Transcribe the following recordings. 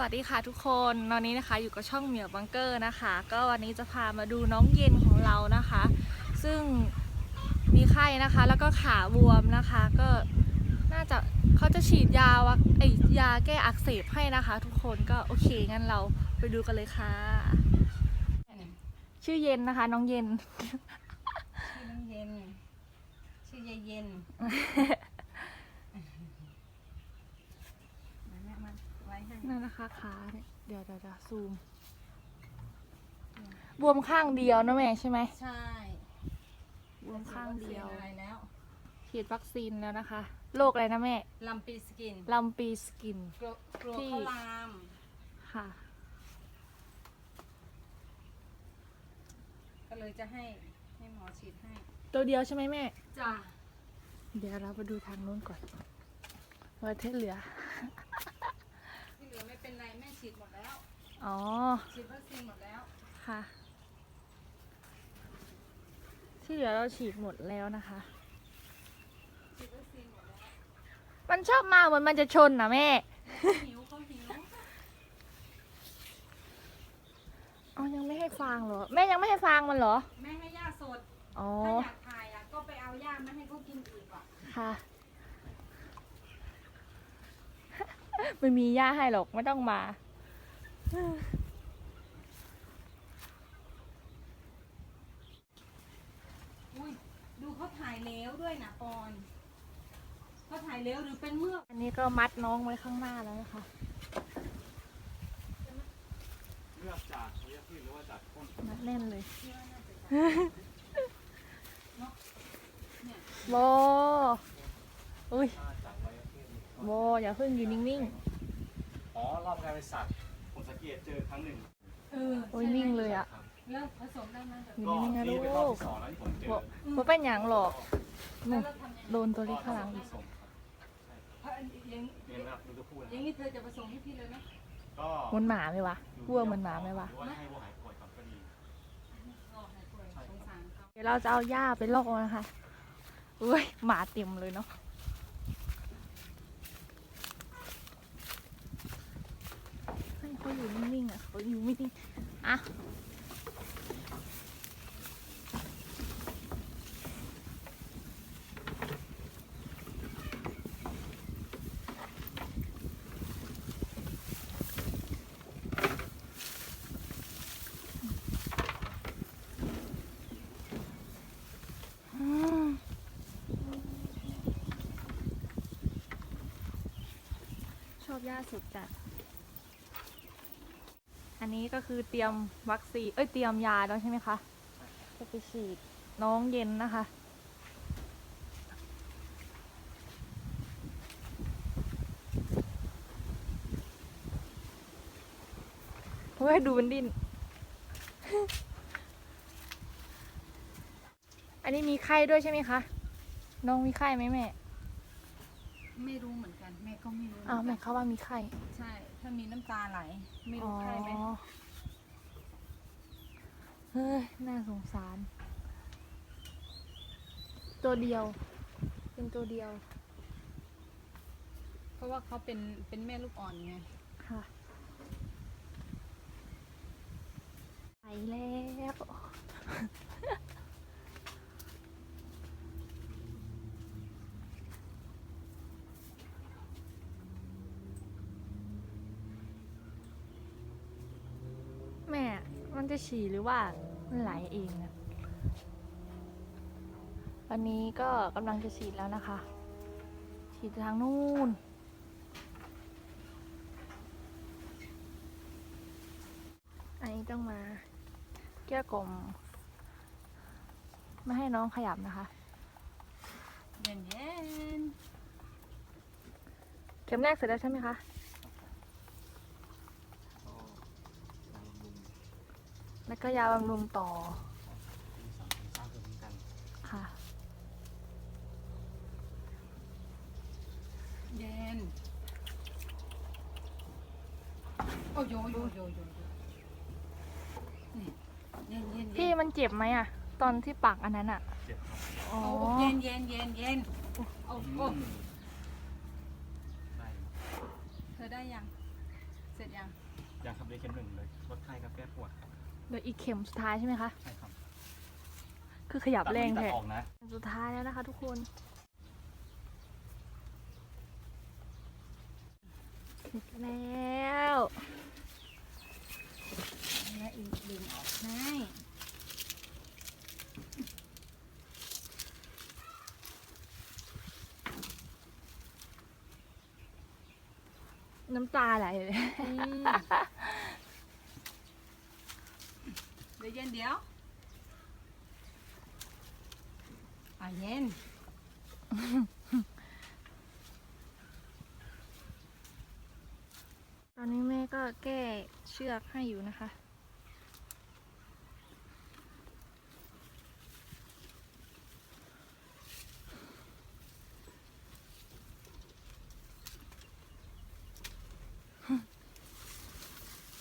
วัสดีค่ะทุกคนวันนี้นะคะอยู่กับช่องเหมียวบังเกอร์นะคะ ก็วันนี้จะพามาดูน้องเย็นของเรานะคะ ซึ่งมีไข้นะคะ แล้วก็ขาบวมนะคะ ก็น่าจะเขาจะฉีดยาวะไอยาแก้อักเสบให้นะคะ ทุกคนก็โอเคงั้นเราไปดูกันเลยค่ะ ชื่อเย็นนะคะ น้องเย็น ชื่อน้องเย็น ชื่อยายเย็นมาแม่มาไว้ให้นั่นนะคะขาเนี่ย เดี๋ยวเดี๋ยวเดี๋ยวซูม บวมข้างเดียวนะแม่ใช่ไหม ใช่บวมข้างเดียวฉีวัคซีนอะไรแล้วฉีดวัคซีนแล้วนะคะ โรคอะไรนะแม่ ลำปีสกินลำปีสกิน กลัวกลัวที่ เขาลาม ค่ะ ก็เลยจะให้ให้หมอฉีดให้ ตัวเดียวใช่ไหมแม่ จ้าเดี๋ยวเราไปดูทางนู้นก่อนว่าเทศเหลือที่ เหลือไม่เป็นไรแม่ฉีดหมดแล้ว อ๋อ ฉีดวัคซีนหมดแล้ว ค่ะ ที่เหลือเราฉีดหมดแล้วนะคะ ฉีดวัคซีนหมดแล้วมันชอบมาเหมือนมันจะชนนะแม่เขาหิวเขาหิวอ๋อ ยังไม่ให้ฟางเหรอ แม่ยังไม่ให้ฟางมันเหรอ แม่ให้ย่าสด อ๋อ ถ้าอยากถ่ายอะก็ไปเอาย่ามาให้เขากินอีกอะ ค่ะ ไม่มีย่าให้หรอกไม่ต้องมาอุ้ยดูเขาถ่ายแล้วด้วยนะปอนเขาถ่ายแล้วหรือเป็นเมือกอันนี้ก็มัดน้องไว้ข้างหน้าแล้วนะคะเลือกจากพยาธิหรือว่าจากต้นมัดแน่นเลยที่ว่าน่าจะโบอุ้ย โบอย่าเพิ่งอยู่นิ่งอ๋อรอบกลายเป็นสัตว์ผมสังเกตเจอครั้งหนึ่งเออๆโอ้ยนิ่งเลยอะครับแล้วผสมได้ไหมแบบอยู่ก็นิ่งๆนะนี่เป็นรอบลูกที่สองแล้วที่ผมเจอโบโบเป็นอย่างหรอกแล้วนู่นเราทำยังไงโดนตัวเล็กข้างหลังผอีกสมครับเพราะอันอย่างเนี่ยนะครับดูตัวผู้นะอย่างนี้เธอจะผสมให้พี่เลยไหมก็เหมันหมาไหมวะวัวเหมันหมาไหมวะหรือว่าให้วัวหายป่วยก่อนก็ดี อ๋อหายป่วยสงสารเขา เดี๋ยวเราจะเอาหญ้าไปล่อนะคะอุ้ย หมาเต็มเลยเนาะให้เขาอยู่นิ่งๆ อยู่ไม่นิ่งอะชอบหญ้าสุดจัด อันนี้ก็คือเตรียมวัคซีนเอ้ยเตรียมยาแล้วใช่ไหมคะจะไปฉีดน้องเย็นนะคะ เฮ้ยดูมันดิ้น อันนี้มีไข้ด้วยใช่ไหมคะ น้องมีไข้ไหมแม่ ไม่รู้เหมือนกัน แม่ก็ไม่รู้อ้าวแม่เขาว่ามีไข้ ใช่ ถ้ามีน้ำตาไหล ไม่รู้ใครไหมอ๋อเฮ้ย น่าสงสาร ตัวเดียว เป็นตัวเดียวเพราะว่าเขาเป็นเป็นแม่ลูกอ่อนไง ค่ะ ไปแล้ว แม่ มันจะฉี่หรือว่ามันไหลเองนะวันนี้ก็กำลังจะฉีดแล้วนะคะ ฉีดทางนู่น อันนี้ต้องมาเกลี้ยกล่อมไม่ให้น้องขยับนะคะ เย็นเย็นเข็มแรกเสร็จแล้วใช่ไหมคะ ก็ลองลุม แล้วก็ยาบำรุงต่อมีสามเป็นสร้างเพิ่มเหมือนกันค่ะเย็นโอ้โยโยโยโยโยนี่เย็นเย็นเย็นพี่มันเจ็บไหมอะตอนที่ปักอันนั้นอะเจ็บครับอ๋อโอ้เย็นเย็นเย็นเย็นโอ้โอ้อืมได้เธอได้ยัง เสร็จยังยังครับได้เข็มหนึ่งเลยลดไข้กับแก้ปวดครับ เดี๋ยวอีกเข็มสุดท้ายใช่ไหมคะ ใช่ครับคือขยับแรงตัดแท้ไม่ตัดออกนะ สุดท้ายแล้วนะคะ ทุกคน เสร็จแล้วแล้วอีกดึงออกให้น้ำตาไหลเลย อืมเดี๋ยวเย็นเดี๋ยวอะเย็น ตอนนี้แม่ก็แก้เชือกให้อยู่นะคะ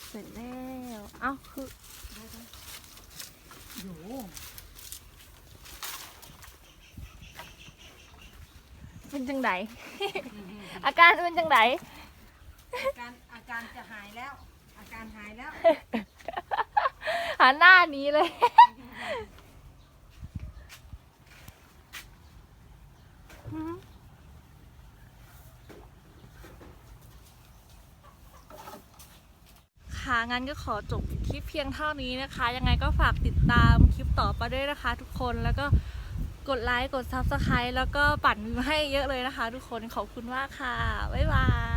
เสร็จแล้ว เอ้าคือ อยู่เป็นจังได อาการเป็นจังไดอาการอาการจะหายแล้ว อาการหายแล้วหันหน้าหนี้เลย งั้นก็ขอจบคลิปเพียงเท่านี้นะคะ ยังไงก็ฝากติดตามคลิปต่อไปด้วยนะคะ ทุกคน แล้วก็กดไลค์ กด Subscribe แล้วก็ปั่นวิวให้เยอะเลยนะคะ ทุกคน ขอบคุณมากค่ะ บ๊ายบาย